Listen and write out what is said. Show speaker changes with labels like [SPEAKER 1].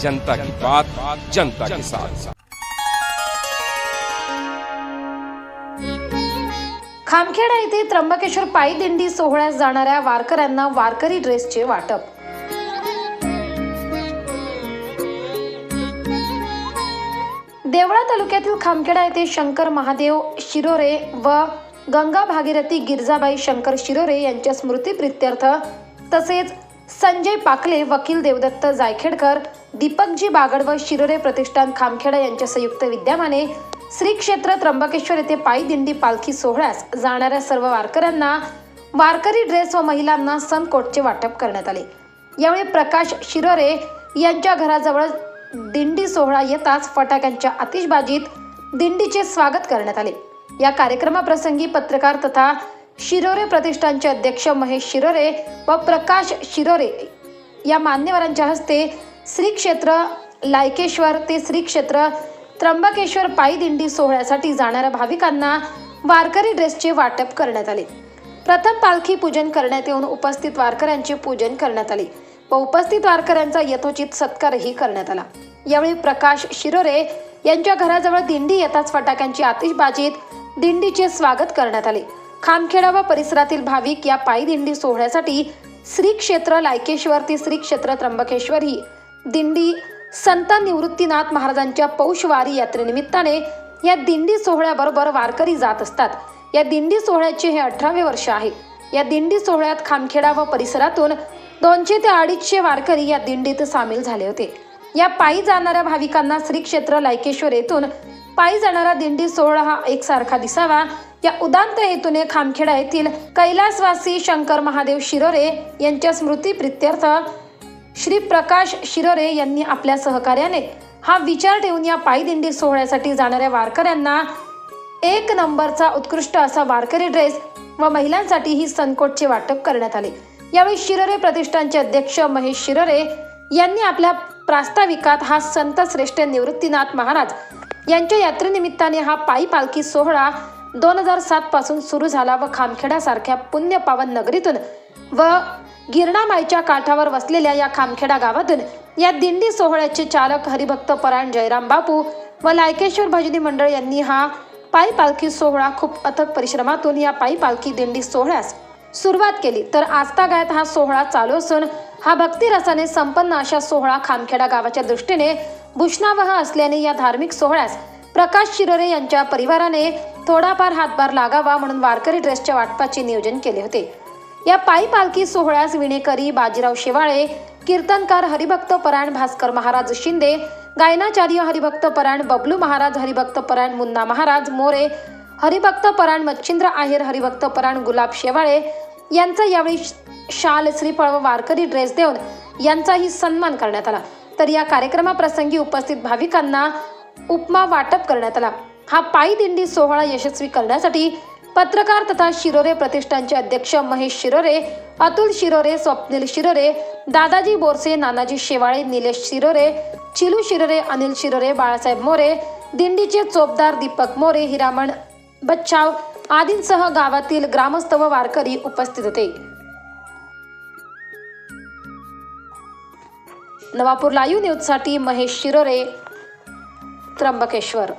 [SPEAKER 1] जनता की बात जनता के साथ।
[SPEAKER 2] खामखेडा येथे त्र्यंबकेश्वर पायी दिंडी सोहळ्यास जाणाऱ्या वारकऱ्यांना वारकरी ड्रेसचे वाटप. देवळा तालुक्यातील खामखेडा येथे शंकर महादेव शिरोरे व गंगा भागीरथी गिरजाबाई शंकर शिरोरे यांच्या स्मृतीप्रित्यर्थ तसेच संजय पाकले वकील देवदत्त जायखेडकर दीपकजी बागड व शिरोरे प्रतिष्ठान खामखेडा यांच्या संयुक्त विद्यमाने श्री क्षेत्र त्र्यंबकेश्वर येथे पायी दिंडी पालखी सोहळ्यास जाणाऱ्या सर्व वारकऱ्यांना वारकरी ड्रेस व महिलांना सनकोटचे वाटप करण्यात आले. यावेळी प्रकाश शिरोरे यांच्या घराजवळ दिंडी सोहळा येताच फटाक्यांच्या आतिषबाजीत दिंडीचे स्वागत करण्यात आले. या कार्यक्रमाप्रसंगी पत्रकार तथा शिरोरे प्रतिष्ठानचे अध्यक्ष महेश शिरोरे व प्रकाश शिरोरे या मान्यवरांच्या हस्ते श्री क्षेत्र लायकेश्वर ते श्री क्षेत्र त्र्यंबकेश्वर पायी दिंडी सोहळ्यासाठी जाणाऱ्या भाविकांना वारकरी ड्रेसचे वाटप करण्यात आले. प्रथम पालखी पूजन करण्यात येऊन उपस्थित वारकऱ्यांचे पूजन करण्यात आले व उपस्थित वारकऱ्यांचा यथोचित सत्कारही करण्यात आला. यावेळी प्रकाश शिरोरे यांच्या घराजवळ दिंडी येताच फटाक्यांची आतिषबाजीत दिंडीचे स्वागत करण्यात आले. खामखेडा व परिसरातील भाविक या पायी दिंडी सोहळ्यासाठी श्री क्षेत्र लायकेश्वर ते श्री क्षेत्र त्र्यंबकेश्वर ही दिंडी संत निवृत्तीनाथ महाराजांच्या पौषवारी यात्रेनिमित्ताने या दिंडी सोहळ्याबरोबर वारकरी जात असतात. या दिंडी सोहळ्याचे हे अठरावे वर्ष आहे. या दिंडी सोहळ्यात खामखेडा व परिसरातून दोनशे ते अडीचशे वारकरी या दिंडीत सामील झाले होते. या पायी जाणाऱ्या भाविकांना श्री क्षेत्र लायकेश्वर येथून पायी जाणारा दिंडी सोहळा हा एकसारखा दिसावा या उदांत हेतूने खामखेडा येथील कैलासवासी शंकर महादेव शिरोरे यांच्या स्मृती प्रित्यर्थ श्री प्रकाश शिरोरे यांनी आपल्या सहकार्याने हा विचार ठेवून या पायदिंडी सोहळ्यासाठी जाणाऱ्या वारकऱ्यांना एक नंबरचा उत्कृष्ट असा वारकरी ड्रेस व महिलांसाठी ही सनकोटचे वाटप करण्यात आले. यावेळी शिरोरे प्रतिष्ठानचे अध्यक्ष महेश शिरोरे यांनी आपल्या प्रास्ताविकात हा संत श्रेष्ठ निवृत्तीनाथ महाराज यांच्या यात्रेनिमित्ताने हा पायी पालखी सोहळा दोन हजार सात पासून सुरू झाला व खामखेडासारख्या पुण्य पावन नगरीतून व गिरणामाईच्या काठावर वसलेल्या या खामखेडा गावातून या दिंडी सोहळ्याचे चालक हरिभक्त परायण जयराम बापू व लायकेश्वर भजनी मंडळ यांनी हा पायी पालखी सोहळा खूप अथक परिश्रमातून या पायी पालखी दिंडी सोहळ्यास सुरुवात केली. तर आजतागायत हा सोहळा चालू असून हा भक्तिरसाने संपन्न अशा सोहळा खामखेडा गावाच्या दृष्टीने भूषणावह असल्याने या धार्मिक सोहळ्यास प्रकाश शिरोरे यांच्या परिवाराने थोडाफार हातभार लागावा म्हणून वारकरी ड्रेसच्या वाटपाचे नियोजन केले होते. या पायी पालखी सोहळ्यास विणेकरी बाजीराव शेवाळे कीर्तनकार हरिभक्त परायण भास्कर महाराज शिंदे गायनाचार्य हरिभक्त परायण बबलू महाराज हरिभक्त परायण मुन्ना महाराज मोरे हरिभक्त परायण मच्छिंद्र आहेर हरिभक्त परायण गुलाब शेवाळे यांचा यावेळी शाल श्रीफळ व वारकरी ड्रेस देऊन यांचाही सन्मान करण्यात आला. तर या कार्यक्रमाप्रसंगी उपस्थित भाविकांना उपमा वाटप करण्यात आला. हा पायी दिंडी सोहळा यशस्वी करण्यासाठी पत्रकार तथा शिरोरे प्रतिष्ठानचे अध्यक्ष महेश शिरोरे अतुल शिरोरे स्वप्नील शिरोरे दादाजी बोरसे नानाजी शेवाळे निलेश शिरोरे चिलू शिरोरे अनिल शिरोरे बाळासाहेब मोरे दिंडीचे चोपदार दीपक मोरे हिरामण बच्चाव आदींसह गावातील ग्रामस्थ व वारकरी उपस्थित होते. नवापूर लाईव्ह न्यूजसाठी महेश शिरोरे. त्र्यंबकेश्वर